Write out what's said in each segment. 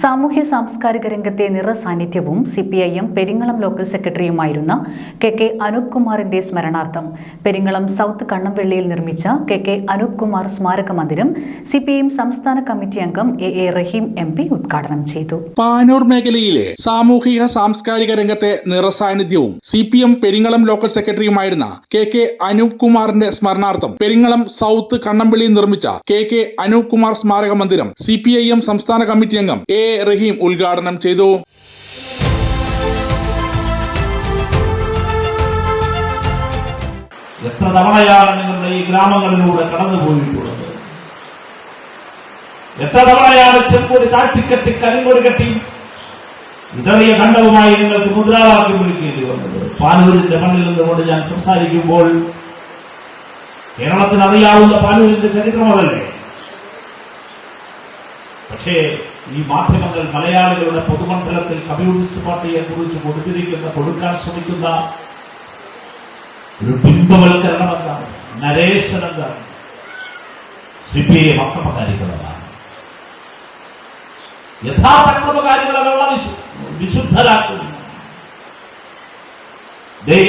സാമൂഹ്യ സാംസ്കാരിക രംഗത്തെ നിറസാന്നിധ്യവും C P I M Peringalam local സെക്രട്ടറിയുമായിരുന്ന K K Anoop കുമാറിന്റെ സ്മരണാർത്ഥം. പെരിങ്ങളം സൗത്ത് കണ്ണംവെള്ളിയിൽ നിർമ്മിച്ച കെ കെ അനൂപ് കുമാർ സ്മാരക മന്ദിരം സി പി ഐ എം സംസ്ഥാന കമ്മിറ്റി അംഗം A A Rahim M P ഉദ്ഘാടനം ചെയ്തു. പാനൂർ മേഖലയിലെ സാമൂഹിക സാംസ്കാരിക രംഗത്തെ നിറസാന്നിധ്യവും C P M Peringalam local സെക്രട്ടറിയുമായിരുന്ന K K Anoop കുമാറിന്റെ സ്മരണാർത്ഥം പെരിങ്ങളം സൗത്ത് കണ്ണംവെള്ളിയിൽ നിർമ്മിച്ച കെ കെ അനൂപ് കുമാർ സ്മാരക മന്ദിരം സി പി ഐ എം സംസ്ഥാന കമ്മിറ്റി അംഗം എ റഹീം ഉദ്ഘാടനം ചെയ്തു. എത്ര തവണയാണ് നിങ്ങളുടെ ഈ ഗ്രാമങ്ങളിലൂടെ കടന്നു പോയിട്ടുള്ളത് എത്ര തവണയാണ് ചെമ്പൂരി താഴ്ത്തിക്കെട്ടി കരിങ്കൊടി കെട്ടി ഇതറിയ കണ്ടവുമായി നിങ്ങൾക്ക് മുദ്രാവാക്യം വിളിക്കേണ്ടി വന്നത്? പാനൂരിന്റെ മണ്ണിൽ നിന്നുകൊണ്ട് ഞാൻ സംസാരിക്കുമ്പോൾ കേരളത്തിന് അറിയാവുന്ന പാനൂരിന്റെ ചരിത്രം അതല്ലേ പക്ഷേ ഈ മാധ്യമങ്ങൾ മലയാളികളുടെ പൊതുമണ്ഡലത്തിൽ കമ്മ്യൂണിസ്റ്റ് പാർട്ടിയെ കുറിച്ച് കൊടുത്തിരിക്കുന്ന കൊടുക്കാൻ ശ്രമിക്കുന്ന ഒരു ബിംബവൽക്കരണം എന്താണ്? നരേഷൻ എന്താണ്? സി പി ഐ അക്രമകാരികളാണ് യഥാർത്ഥ അക്രമകാരികളെ വിശുദ്ധരാക്കുന്നു.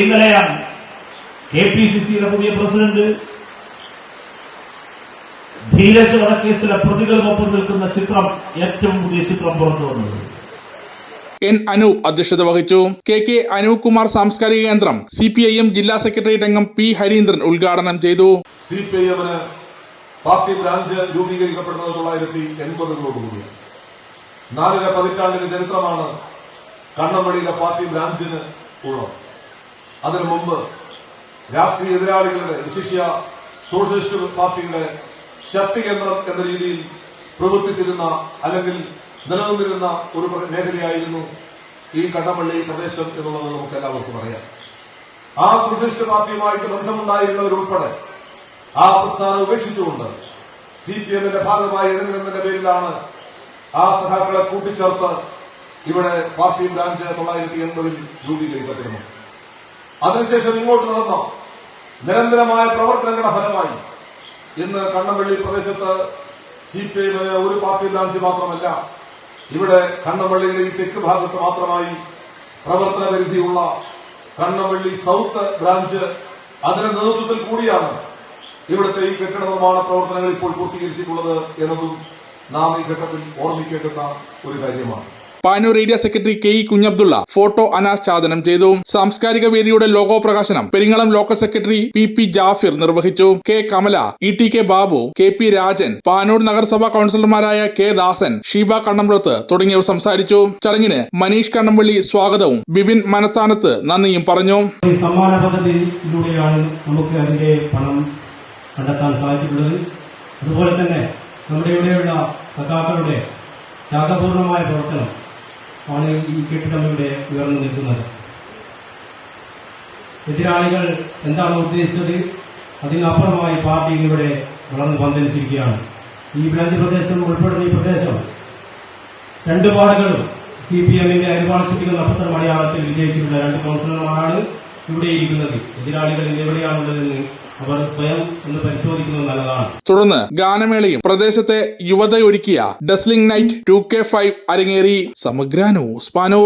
ഇന്നലെയാണ് കെ പി സി സിയുടെ പുതിയ പ്രസിഡന്റ് ധീരജ് വധക്കേസിലെ പ്രതികൾക്കൊപ്പം നിൽക്കുന്ന ചിത്രം ഏറ്റവും പുതിയ ചിത്രം പുറത്തു വന്നത്. എൻ അനൂപ് അധ്യക്ഷത വഹിച്ചു. കെ കെ അനൂപ് കുമാർ സാംസ്കാരിക കേന്ദ്രം സി പി ഐ എം ജില്ലാ സെക്രട്ടേറിയറ്റ് അംഗം പി ഹരീന്ദ്രൻ ഉദ്ഘാടനം ചെയ്തു. സി പി ഐ എമ്മിന് പാർട്ടി ബ്രാഞ്ച് രൂപീകരിക്കപ്പെടുന്നത് തൊള്ളായിരത്തി എൺപതുകളോടുകൂടിയാണ് നാലര പതിറ്റാണ്ടിന്റെ ചരിത്രമാണ് കണ്ണമ്പടിയിലെ പാർട്ടി ബ്രാഞ്ചിന് ഉള്ളത്. അതിനു മുമ്പ് രാഷ്ട്രീയ എതിരാളികളുടെ വിശിഷ്യ സോഷ്യലിസ്റ്റ് പാർട്ടിയുടെ ശക്തി കേന്ദ്രം എന്ന രീതിയിൽ പ്രവർത്തിച്ചിരുന്ന അല്ലെങ്കിൽ നിലനിന്നിരുന്ന ഒരു മേഖലയായിരുന്നു ഈ കടമള്ളി പ്രദേശം എന്നുള്ളത് നമുക്ക് എല്ലാവർക്കും അറിയാം. ആ സോഷ്യലിസ്റ്റ് പാർട്ടിയുമായിട്ട് ബന്ധമുണ്ടായിരുന്നവരുൾപ്പെടെ ആ പ്രസ്ഥാനം ഉപേക്ഷിച്ചുകൊണ്ട് സി പി എമ്മിന്റെ ഭാഗമായി ഇറങ്ങുന്നതിന്റെ പേരിലാണ് ആ സഹാക്കളെ കൂട്ടിച്ചേർത്ത് ഇവിടെ പാർട്ടി ബ്രാഞ്ച് തൊള്ളായിരത്തി എൺപതിൽ രൂപീകരിക്കപ്പെടുന്നു അതിനുശേഷം ഇങ്ങോട്ട് നടന്ന നിരന്തരമായ പ്രവർത്തനങ്ങളുടെ ഫലമായി ഇന്ന് കണ്ണമ്പള്ളി പ്രദേശത്ത് സി പി എമ്മിന് ഒരു പാർട്ടി ബ്രാഞ്ച് മാത്രമല്ല ഇവിടെ കണ്ണമ്പള്ളിയിലെ ഈ തെക്ക് ഭാഗത്ത് മാത്രമായി പ്രവർത്തന പരിധിയുള്ള കണ്ണമ്പള്ളി സൗത്ത് ബ്രാഞ്ച് അതിന്റെ നേതൃത്വത്തിൽ കൂടിയാണ് ഇവിടുത്തെ ഈ കെട്ടിട നിർമ്മാണ പ്രവർത്തനങ്ങൾ ഇപ്പോൾ പൂർത്തീകരിച്ചിട്ടുള്ളത് എന്നതും നാം ഈ ഘട്ടത്തിൽ ഓർമ്മിക്കേണ്ടുന്ന ഒരു കാര്യമാണ്. Panoor area secretary K E Kunhabdulla photo അനാച്ഛാദനം ചെയ്തു. സാംസ്കാരിക വേദിയുടെ ലോഗോ പ്രകാശനം Peringalam local secretary P P Jafir നിർവഹിച്ചു. K Kamala E T K Babu K P Rajan Panoor നഗരസഭാ കൌൺസിലർമാരായ കെ ദാസൻ ഷീബ കണ്ണമ്പുറത്ത് തുടങ്ങിയവർ സംസാരിച്ചു. ചടങ്ങിന് മനീഷ് കണ്ണമ്പള്ളി സ്വാഗതവും ബിബിൻ മനത്താനത്ത് നന്ദിയും പറഞ്ഞു. സമ്മാന പദ്ധതിയിലൂടെയാണ് നമുക്ക് അതിന്റെ പണം കണ്ടെത്താൻ സാധിച്ചിട്ടുള്ളത്. അതുപോലെ തന്നെ നമ്മുടെ ഇവിടെയുള്ള സഖാക്കളുടെ ത്യാഗപൂർണമായ പ്രവർത്തനം ആണ് ഈ കെട്ടിടം ഇവിടെ ഉയർന്നു നിൽക്കുന്നത്. എതിരാളികൾ എന്താണ് ഉദ്ദേശിച്ചത്? അതിനപ്പുറമായി പാർട്ടി ഇവിടെ വളർന്നു പന്തലിച്ചിരിക്കുകയാണ്. ഈ ബ്രാഞ്ച് പ്രദേശം ഉൾപ്പെടുന്ന ഈ പ്രദേശം രണ്ട് വാർഡുകളും സി പി എമ്മിന്റെ അരുപാട് ചുറ്റികൾ നക്ഷത്ര മലയാളത്തിൽ വിജയിച്ചിട്ടുള്ള രണ്ട് കൗൺസിലർമാരാണ് ഇവിടെ ഇരിക്കുന്നത് എതിരാളികൾ ഇന്ന് എവിടെയാണുള്ളതെന്ന് സ്വയം നല്ലതാണ്. തുടർന്ന് ഗാനമേളയും പ്രദേശത്തെ യുവതയൊരുക്കിയ dazzling night two K five അരങ്ങേറി സമഗ്രാനോ ന്യൂസ് പാനൂർ.